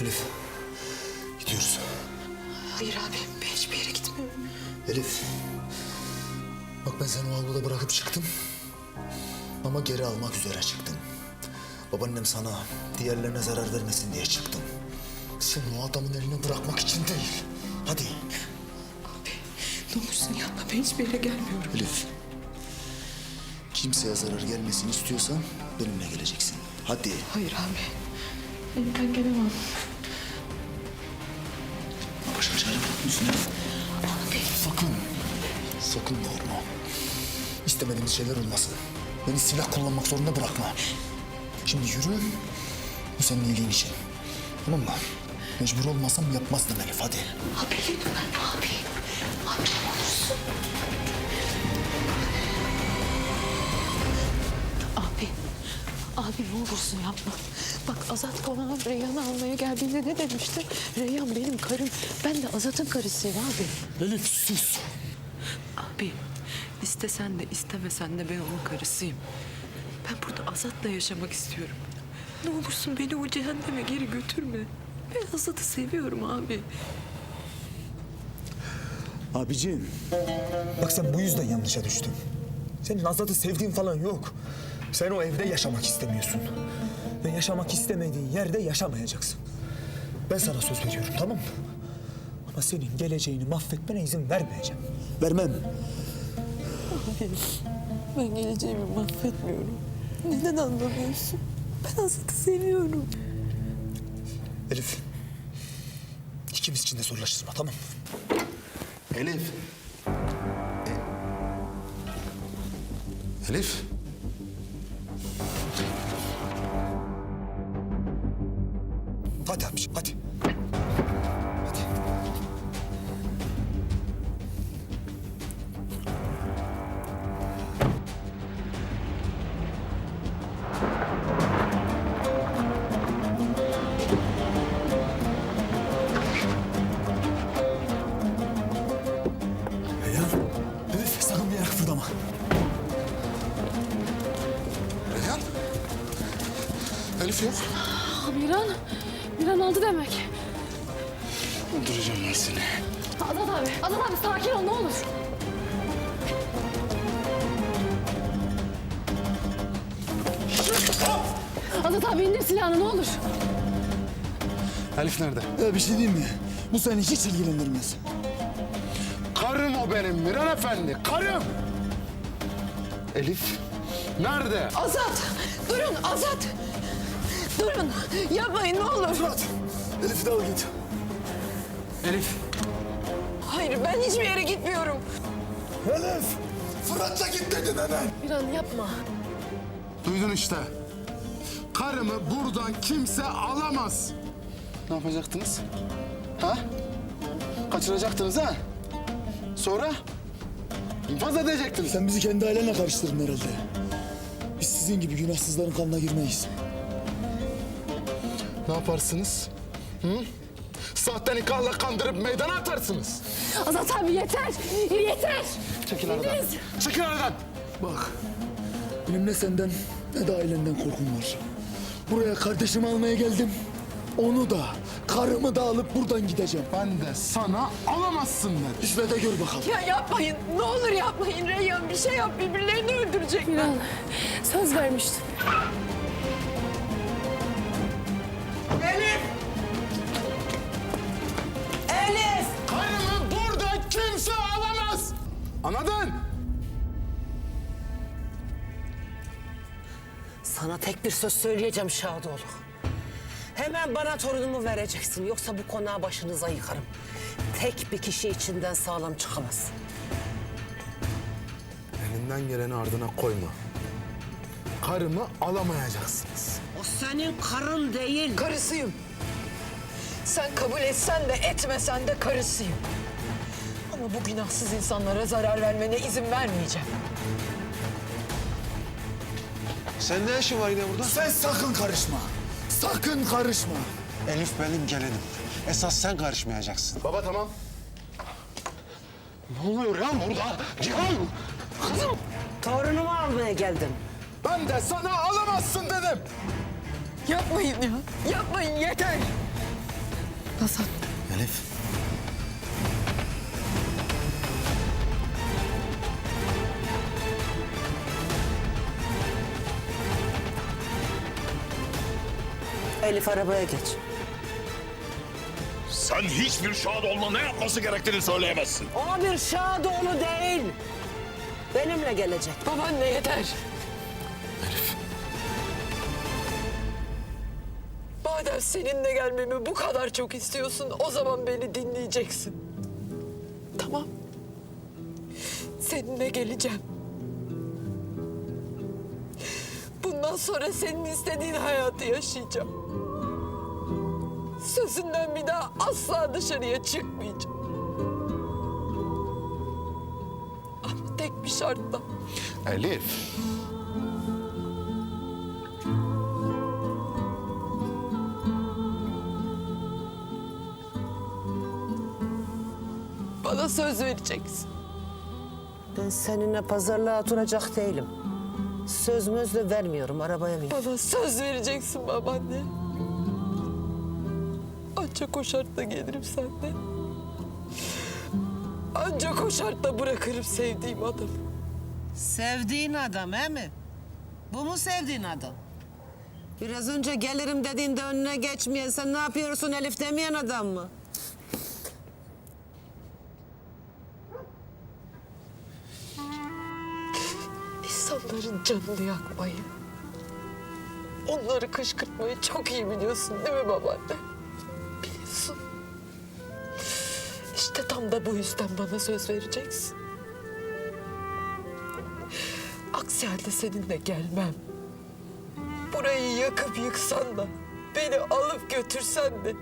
Elif. Gidiyoruz. Hayır abi ben hiçbir yere gitmiyorum. Elif. Bak ben seni o avluda bırakıp çıktım. Ama geri almak üzere çıktım. Babaannem sana diğerlerine zarar vermesin diye çıktım. Seni o adamın eline bırakmak için değil. Hadi. Abi ne olursun yapma ben hiçbir yere gelmiyorum. Elif. Kimseye zarar gelmesini istiyorsan benimle geleceksin. Hadi. Hayır abi. Ben, gelemem. Başka çare yok musun Elif? Abi. Sakın. Sakın yorma. İstemediğimiz şeyler olmasın. Beni silah kullanmak zorunda bırakma. Şimdi yürü. Bu senin iyiliğin için. Tamam mı? Mecbur olmasam yapmazdım Elif hadi. Abi lütfen abi. Ne olursun. Abi. Abi ne olursun yapma. Bak Azat bana Reyhan'ı almaya geldiğinde ne demişti? Reyhan benim karım. Ben de Azat'ın karısıyım abi. Elif sus. Abi istesen de istemesen de ben onun karısıyım. Ben burada Azat'la yaşamak istiyorum. Ne olursun beni o cehenneme geri götürme. Ben Azat'ı seviyorum abi. Abiciğim. Bak sen bu yüzden yanlışa düştün. Senin Azat'ı sevdiğin falan yok. Sen o evde yaşamak istemiyorsun. Ve yaşamak istemediğin yerde yaşamayacaksın. Ben sana söz veriyorum tamam mı? Ama senin geleceğini mahvetmene izin vermeyeceğim. Vermem. Ben geleceğimi mahvetmiyorum. Neden anlamıyorsun? Ben Azat'ı seviyorum. Elif. ikimiz için de zorlaştırma tamam mı? Elif. E- Elif. Hadi abiciğim hadi. Hadi. Reyhan. Elif sakın bir yere kıpırdama. Reyhan. Elif yok. Miran, Miran oldu demek. Öldüreceğim ben seni. Azat abi, Azat abi sakin ol ne olur. Azat abi indir silahını ne olur. Elif nerede? Ya bir şey diyeyim mi? Bu seni hiç ilgilendirmez. Karım o benim Miran Efendi. Karım. Elif. Nerede? Azat! Durun Azat! Durun! Yapmayın ne olur. Fırat, Elif'i de al git. Elif. Hayır ben hiçbir yere gitmiyorum. Elif! Fırat'la git dedim hemen. Miran yapma. Duydun işte. Karımı buradan kimse alamaz. Ne yapacaktınız? Ha? Kaçıracaktınız ha? Sonra? İnfaz edecektiniz. Sen bizi kendi ailenle karıştırdın herhalde. Biz sizin gibi günahsızların kanına girmeyiz. Ne yaparsınız? Hı? Sahte nikahla kandırıp meydana atarsınız. Azat abi yeter, yeter. Çekil aradan. Çekil aradan. Bak, benim ne senden ne de ailenden korkum var. Buraya kardeşimi almaya geldim. Onu da, karımı da alıp buradan gideceğim. Ben de sana alamazsın dedim. İşle de gör bakalım. Ya yapmayın. Ne olur yapmayın Reyhan. Bir şey yap. Birbirlerini öldürecekler. Söz vermiştin. Sana tek bir söz söyleyeceğim Şadoğlu. Hemen bana torunumu vereceksin. Yoksa bu konağı başınıza yıkarım. Tek bir kişi içinden sağlam çıkamaz. Elinden geleni ardına koyma. Karımı alamayacaksınız. O senin karın değil. Karısıyım. Sen kabul etsen de etmesen de karısıyım. Ama bu günahsız insanlara zarar vermene izin vermeyeceğim. Sen ne işin var yine burada? Sen sakın karışma. Sakın karışma. Elif benim gelinim. Esas sen karışmayacaksın. Baba tamam. Ne oluyor ya burada? Cihan! Kızım! Torunumu almaya geldim. Ben de sana alamazsın dedim. Yapmayın ya. Yapmayın yeter. Azat. Elif. Elif arabaya geç. Sen hiçbir Şadoğlu'na ne yapması gerektiğini söyleyemezsin. O bir Şadoğlu değil. Benimle gelecek. Babaanne yeter. Elif. Madem seninle gelmemi bu kadar çok istiyorsun, o zaman beni dinleyeceksin. Tamam. Seninle geleceğim. Bundan sonra senin istediğin hayatı yaşayacağım. Sözünden bir daha asla dışarıya çıkmayacağım. Ama tek bir şartla. Elif. Bana söz vereceksin. Ben seninle pazarlığa oturacak değilim. Söz möz de vermiyorum. Arabaya bin. Bana söz vereceksin babaanne. Ancak o şartla gelirim senden. Ancak o şartla bırakırım sevdiğim adamı. Sevdiğin adam he mi? Bu mu sevdiğin adam? Biraz önce gelirim dediğinde önüne geçmeyen sen ne yapıyorsun Elif demeyen adam mı? İnsanların canını yakmayı, onları kışkırtmayı çok iyi biliyorsun değil mi babaanne? Biliyorsun. İşte tam da bu yüzden bana söz vereceksin. Aksi halde seninle gelmem. Burayı yakıp yıksan da, beni alıp götürsen de...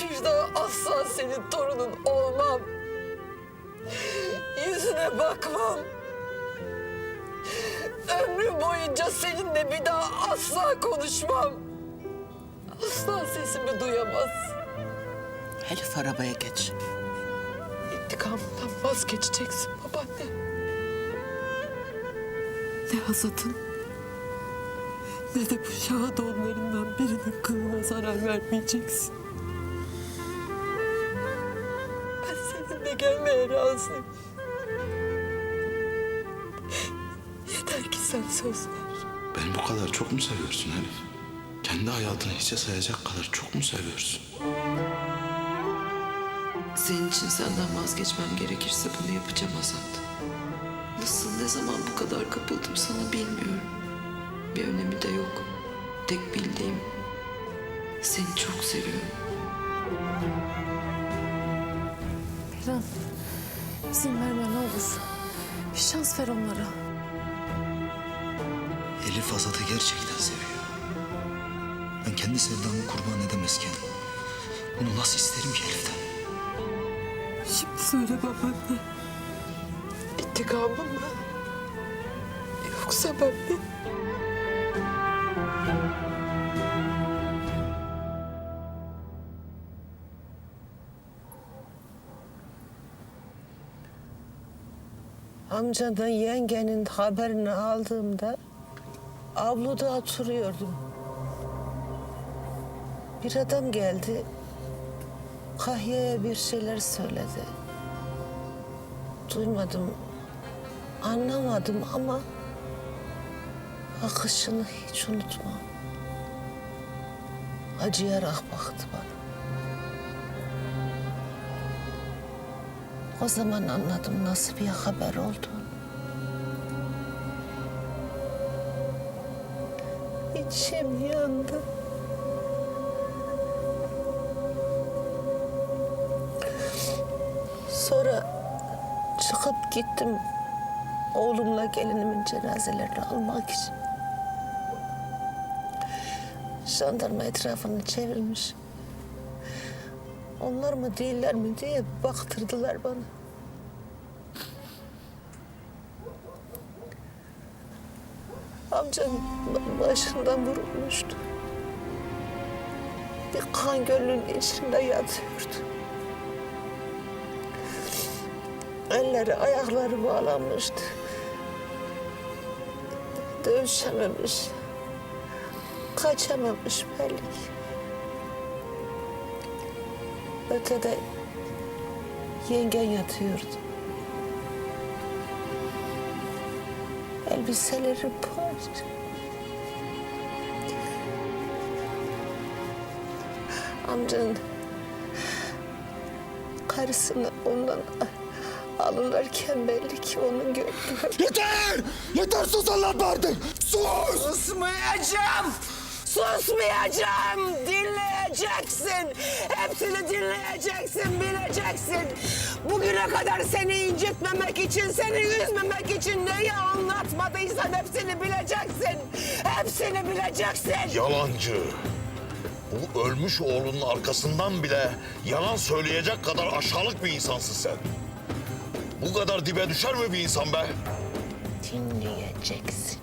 ...bir daha asla senin torunun olmam. Yüzüne bakmam. Ömrüm boyunca seninle bir daha asla konuşmam. Asla sesimi duyamazsın. Elif arabaya geç. İntikamından vazgeçeceksin babaanne. Ne Hazat'ın ne de bu Şadoğullarından birinin kılına zarar vermeyeceksin. Ben seninle gelmeye razıyım. Sen söz ver. Beni bu kadar çok mu seviyorsun Elif? Kendi hayatını hiçe sayacak kadar çok mu seviyorsun? Senin için senden vazgeçmem gerekirse bunu yapacağım Azat. Nasıl, ne zaman bu kadar kapıldım sana bilmiyorum. Bir önemi de yok. Tek bildiğim seni çok seviyorum. Perihan. izin verme ne olur. Bir şans ver onlara. Elif Azat'ı gerçekten seviyor. Ben kendi sevdamı kurban edemezken bunu nasıl isterim ki Elif'ten? Şimdi söyle babaanne. İntikamım mı? Yoksa ben mi? Amcandan yengenin haberini aldığımda avluda oturuyordum. Bir adam geldi. Kahya'ya bir şeyler söyledi. Duymadım, anlamadım ama akışını hiç unutmam. Acıyarak baktı bana. O zaman anladım nasıl bir haber olduğunu. İçim yandı. Sonra çıkıp gittim oğlumla gelinimin cenazelerini almak için. Jandarma etrafını çevirmiş. Onlar mı değiller mi diye baktırdılar bana. Amcam başından vurulmuştu. Bir kan gölünün içinde yatıyordu. Elleri ayakları bağlanmıştı. Dövüşememiş. Kaçamamış belli ki. Ötede yengen yatıyordu. Elbiseleri parça. Amcanın karısını ondan alırlarken belli ki onu gördüm. Yeter! Yeter sus artık! Sus! Susmayacağım! Susmayacağım! Dinleyeceksin! Hepsini dinleyeceksin, bileceksin! Bugüne kadar seni incitmemek için, seni üzmemek için neyi anlatmadıysan hepsini bileceksin! Hepsini bileceksin! Yalancı. Bu ölmüş oğlunun arkasından bile yalan söyleyecek kadar aşağılık bir insansın sen. Bu kadar dibe düşer mi bir insan be? Dinleyeceksiniz.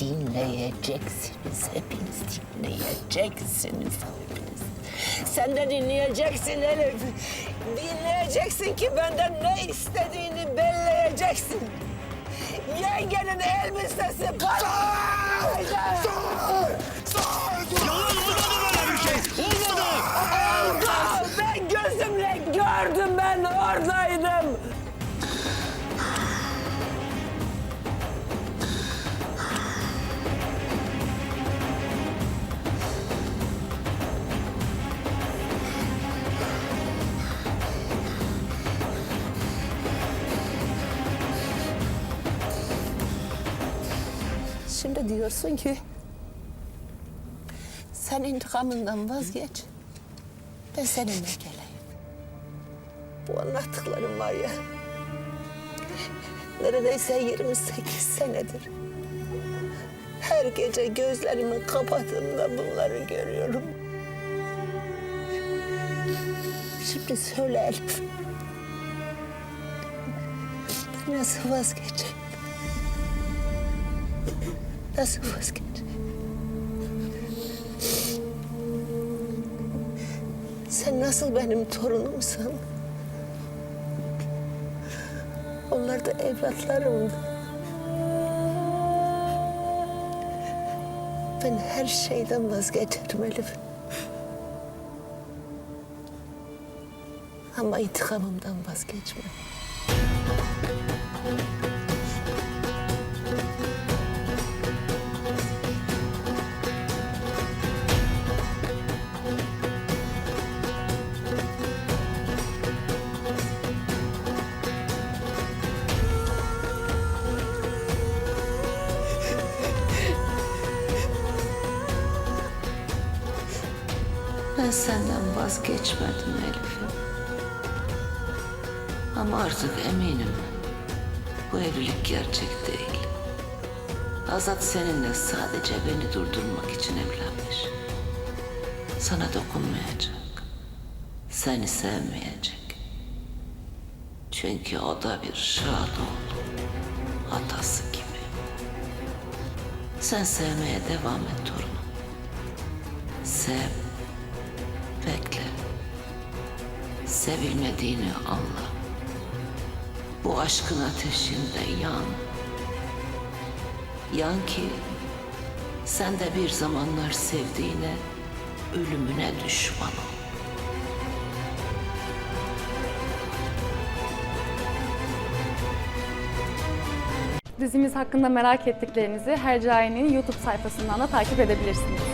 Dinleyeceksiniz. Hepiniz dinleyeceksiniz. Hepiniz. Sen de dinleyeceksin Elif. Dinleyeceksin ki benden ne istediğini belleyeceksin. Yengenin elbisesi bana. Yalan olmadı böyle diyorsun ki sen intikamından vazgeç. Ben seninle geleyim. Bu anlattıklarım var ya. Neredeyse 28 senedir. Her gece gözlerimi kapattığımda bunları görüyorum. Şimdi söyle Elif. Nasıl vazgeçeceğim? Nasıl vazgeçeceğim? Sen nasıl benim torunumsan? Onlar da evlatlarım. Ben her şeyden vazgeçerim. Ama intikamımdan vazgeçmem. Ben senden vazgeçmedim Elif'im. Ama artık eminim bu evlilik gerçek değil. Azat seninle sadece beni durdurmak için evlenmiş. Sana dokunmayacak. Seni sevmeyecek. Çünkü o da bir Şadoğlu. Atası gibi. Sen sevmeye devam et torunum. Sev. Sevilmediğini anla. Bu aşkın ateşinde yan. Yan ki sen de bir zamanlar sevdiğine ölümüne düşman ol. Dizimiz hakkında merak ettiklerinizi Hercai'nin YouTube sayfasından da takip edebilirsiniz.